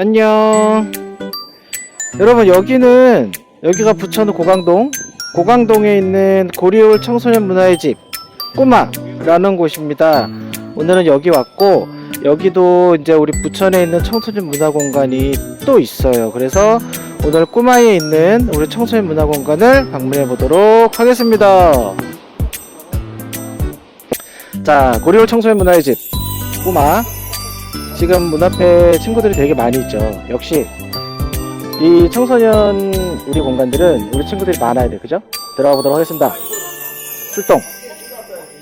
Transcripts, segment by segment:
안녕. 여러분 여기는 여기가 부천의 고강동 고강동에 있는 고리올 청소년 문화의 집 꼬마라는 곳입니다. 오늘은 여기 왔고 여기도 이제 우리 부천에 있는 청소년 문화 공간이 또 있어요. 그래서 오늘 꼬마에 있는 우리 청소년 문화 공간을 방문해 보도록 하겠습니다. 자, 고리올 청소년 문화의 집 꼬마 지금 문 앞에 친구들이 되게 많이 있죠. 역시 이 청소년 우리 공간들은 우리 친구들이 많아야 돼, 그죠? 들어가 보도록 하겠습니다. 출동.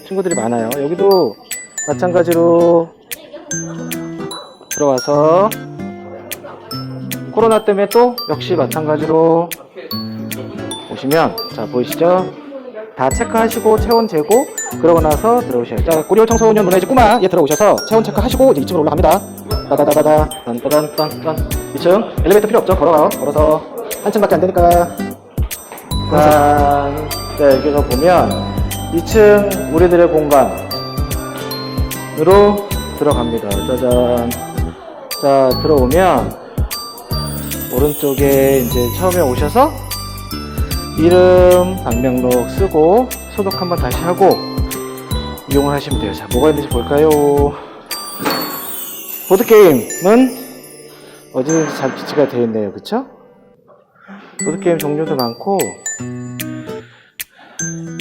친구들이 많아요. 여기도 마찬가지로 들어와서 코로나 때문에 또 역시 마찬가지로 보시면 자 보이시죠? 다 체크하시고 체온 재고 그러고 나서 들어오셔요. 자, 고리올 청소년 문화의 꼬마 얘 들어오셔서 체온 체크하시고 이제 2층으로 올라갑니다. 따다다다다 딴따단딴딴 2층 엘리베이터 필요 없죠? 걸어가요. 걸어서 한 층밖에 안 되니까 짠. 자, 여기가 보면 2층 우리들의 공간으로 들어갑니다. 짜잔. 자, 들어오면 오른쪽에 이제 처음에 오셔서 이름 방명록 쓰고 소독 한번 다시 하고 이용을 하시면 돼요. 자, 뭐가 있는지 볼까요? 보드게임은 어디든지 잘 비치가 되어 있네요. 그쵸? 보드게임 종류도 많고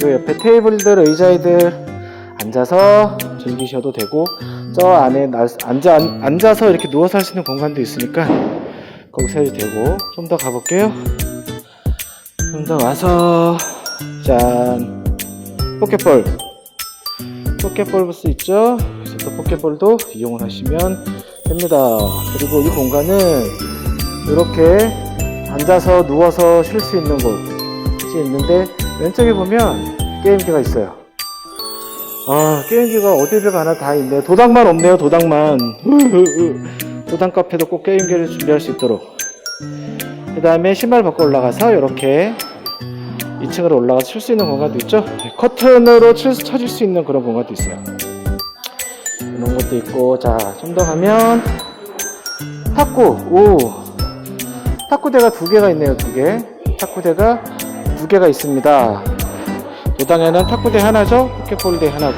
요 옆에 테이블들, 의자들 앉아서 즐기셔도 되고 저 안에 날- 앉아, 앉- 앉아서 이렇게 누워서 할 수 있는 공간도 있으니까 거기서 해도 되고 좀 더 가볼게요. 좀더 와서 짠 포켓볼 포켓볼 부스 있죠? 그래서 또 포켓볼도 이용을 하시면 됩니다. 그리고 이 공간은 이렇게 앉아서 누워서 쉴 수 있는 곳이 있는데 왼쪽에 보면 게임기가 있어요. 아 게임기가 어디를 가나 다 있네요. 도당만 없네요. 도당만. 도당 카페도 꼭 게임기를 준비할 수 있도록. 그 다음에 신발 벗고 올라가서 이렇게 2층으로 올라가서 칠 수 있는 공간도 있죠. 커튼으로 칠, 쳐질 수 있는 그런 공간도 있어요. 이런 것도 있고, 자, 좀 더 가면 탁구, 오, 탁구대가 두 개가 있네요, 두 개. 탁구대가 두 개가 있습니다. 도당에는 탁구대 하나죠, 포켓볼대 하나고,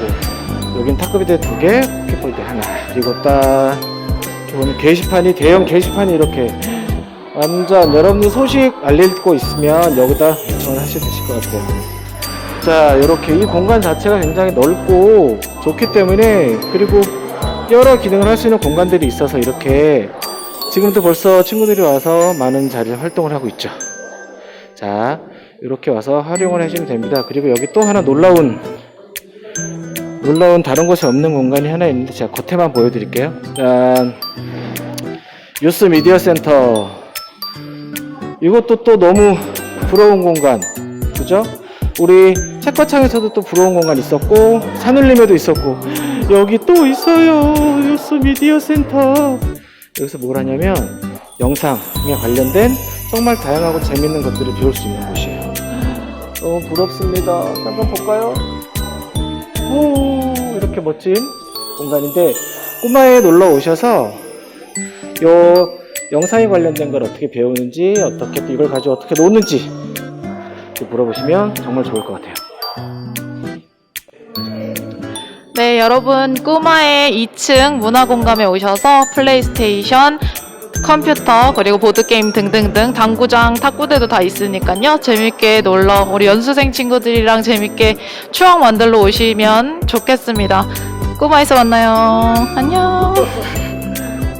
여긴 탁구대 두 개, 포켓볼대 하나. 그리고 딱 보면 게시판이 대형 게시판이 이렇게 완전 여러분들 소식 알리고 있으면 여기다 요청을 하셔도 되실 것 같아요. 자, 이렇게 이 공간 자체가 굉장히 넓고 좋기 때문에 그리고 여러 기능을 할 수 있는 공간들이 있어서 이렇게 지금도 벌써 친구들이 와서 많은 자리를 활동을 하고 있죠. 자, 이렇게 와서 활용을 하시면 됩니다. 그리고 여기 또 하나 놀라운 놀라운 다른 곳에 없는 공간이 하나 있는데 제가 겉에만 보여드릴게요. 짠. 유스 미디어 센터. 이것도 또 너무 부러운 공간. 그죠? 우리 책거창에서도 또 부러운 공간 있었고, 산울림에도 있었고, 여기 또 있어요. 유스 미디어 센터. 여기서 뭘 하냐면, 영상에 관련된 정말 다양하고 재밌는 것들을 배울 수 있는 곳이에요. 너무 부럽습니다. 잠깐 볼까요? 오, 이렇게 멋진 공간인데, 꼬마에 놀러 오셔서, 요 영상에 관련된 걸 어떻게 배우는지, 어떻게 또 이걸 가지고 어떻게 노는지 물어보시면 정말 좋을 것 같아요. 네, 여러분 꼬마의 2층 문화공감에 오셔서 플레이스테이션, 컴퓨터, 그리고 보드 게임 등등등 당구장, 탁구대도 다 있으니까요. 재밌게 놀러 우리 연수생 친구들이랑 재밌게 추억 만들러 오시면 좋겠습니다. 꼬마에서 만나요. 안녕.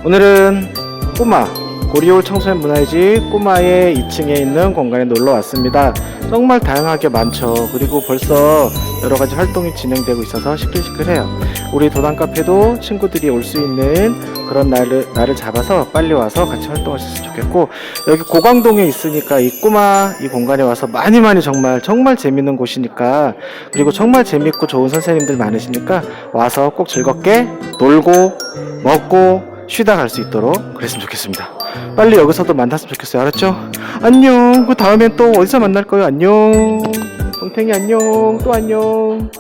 오늘은 꼬마 고리올 청소년 문화의 집 꼬마의 2층에 있는 공간에 놀러 왔습니다. 정말 다양하게 많죠. 그리고 벌써 여러 가지 활동이 진행되고 있어서 시끌시끌해요. 우리 도단 카페도 친구들이 올 수 있는 그런 날을 날을 잡아서 빨리 와서 같이 활동하셨으면 좋겠고 여기 고강동에 있으니까 이 꼬마 이 공간에 와서 많이 많이 정말 정말 재밌는 곳이니까 그리고 정말 재밌고 좋은 선생님들 많으시니까 와서 꼭 즐겁게 놀고 먹고 쉬다 갈 수 있도록 그랬으면 좋겠습니다. 빨리 여기서도 만났으면 좋겠어요. 알았죠? 안녕. 그 다음엔 또 어디서 만날 거예요? 안녕. 동탱이 안녕. 또 안녕.